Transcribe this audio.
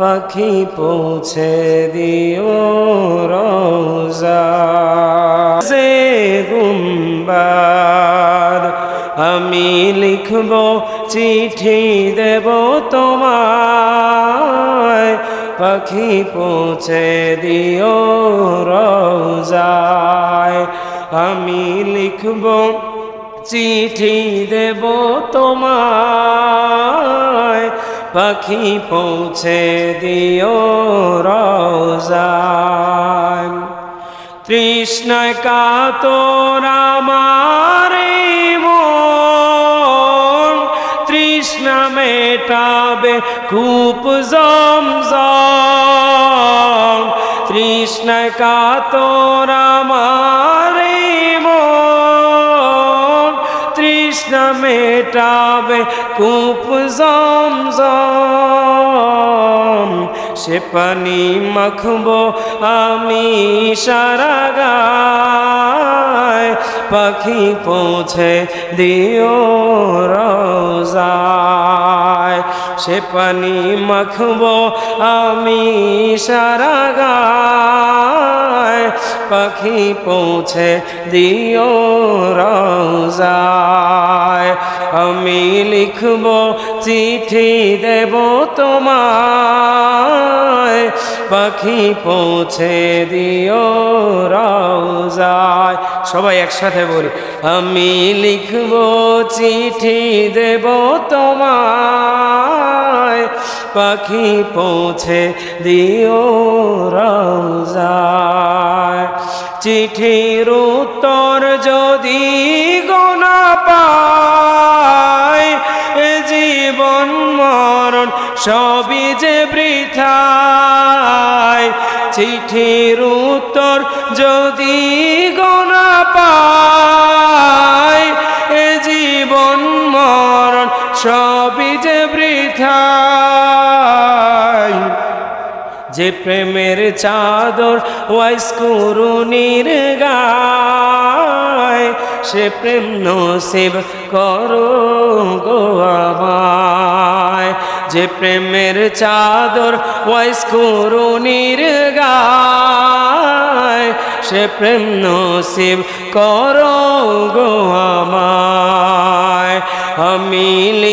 পাখি পৌঁছে দিও রোজা। সে গুম্বাদ আমি লিখব, চিঠি দেব তোমায়। পাখি পৌঁছে দিও রোজায়। আমি লিখব, চিঠি দেব তোমায়। পাখি পৌঁছে দিও রোজায়। তৃষ্ণায় কাতর আমার এই মন, তৃষ্ণা মেটাবে কূপ জমজম। তৃষ্ণায় কাতর আমার তৃষ্ণা মেটাবে কূপ জম জম। সে পানি মাখব আমি সারা গায়। পাখি পৌঁছে দিও রোজায় সে পানি মাখব আমি সারা গায়। পাখি পৌঁছে দিও রোজায় আমি লিখব চিঠি দেব তোমায়। পাখি পৌঁছে দিও রোজায় সবাই একসাথে বলি, আমি লিখব চিঠি দেব তোমায়। পাখি পৌঁছে দিও রোজায় চিঠির উত্তর যদি গোনা পায় জীবন মরণ সবই যে বৃথায়। চিঠির উত্তর যদি গোনা পায় সবই যে বৃথায় যে প্রেমের চাদর ওয়াইস করুনির গায়, সে প্রেম নসিব করো গো যে প্রেমের চাদর ওয়াইস করুনির গায়, সে প্রেম নসিব করো গো আমায়। আমি